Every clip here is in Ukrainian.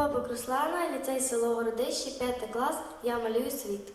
Папик Руслана, ліцей село Городище, п'ятий клас, я малюю світ.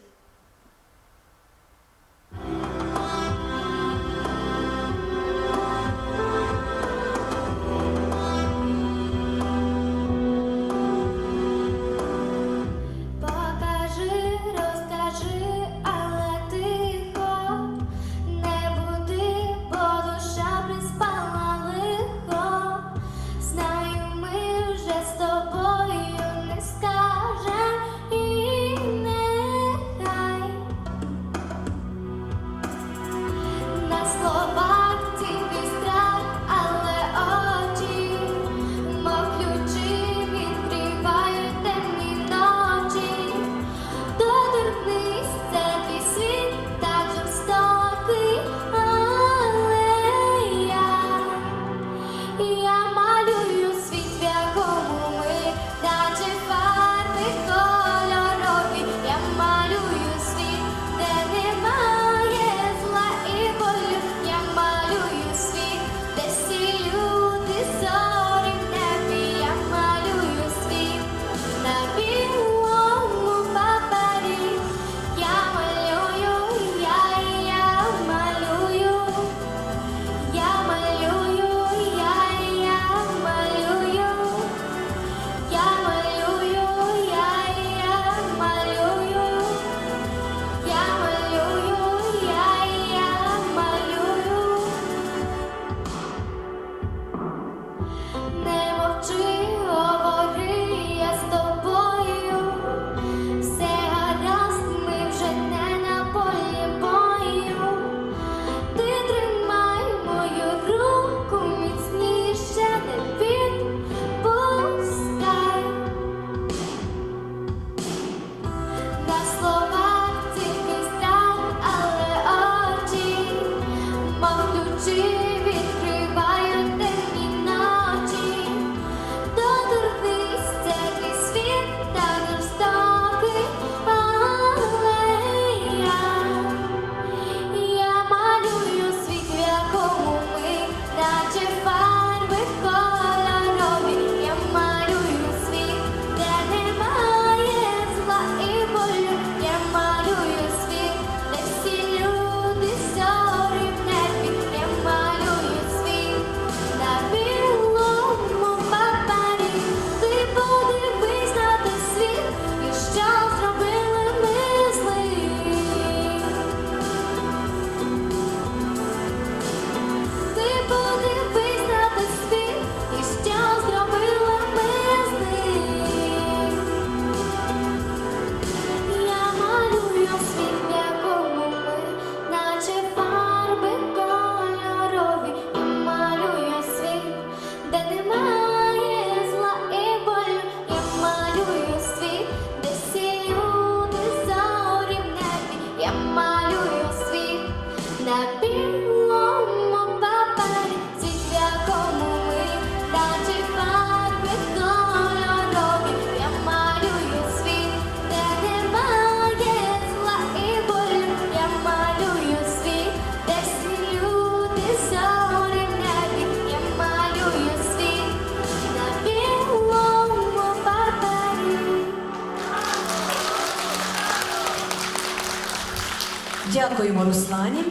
Дякуємо, Руслані.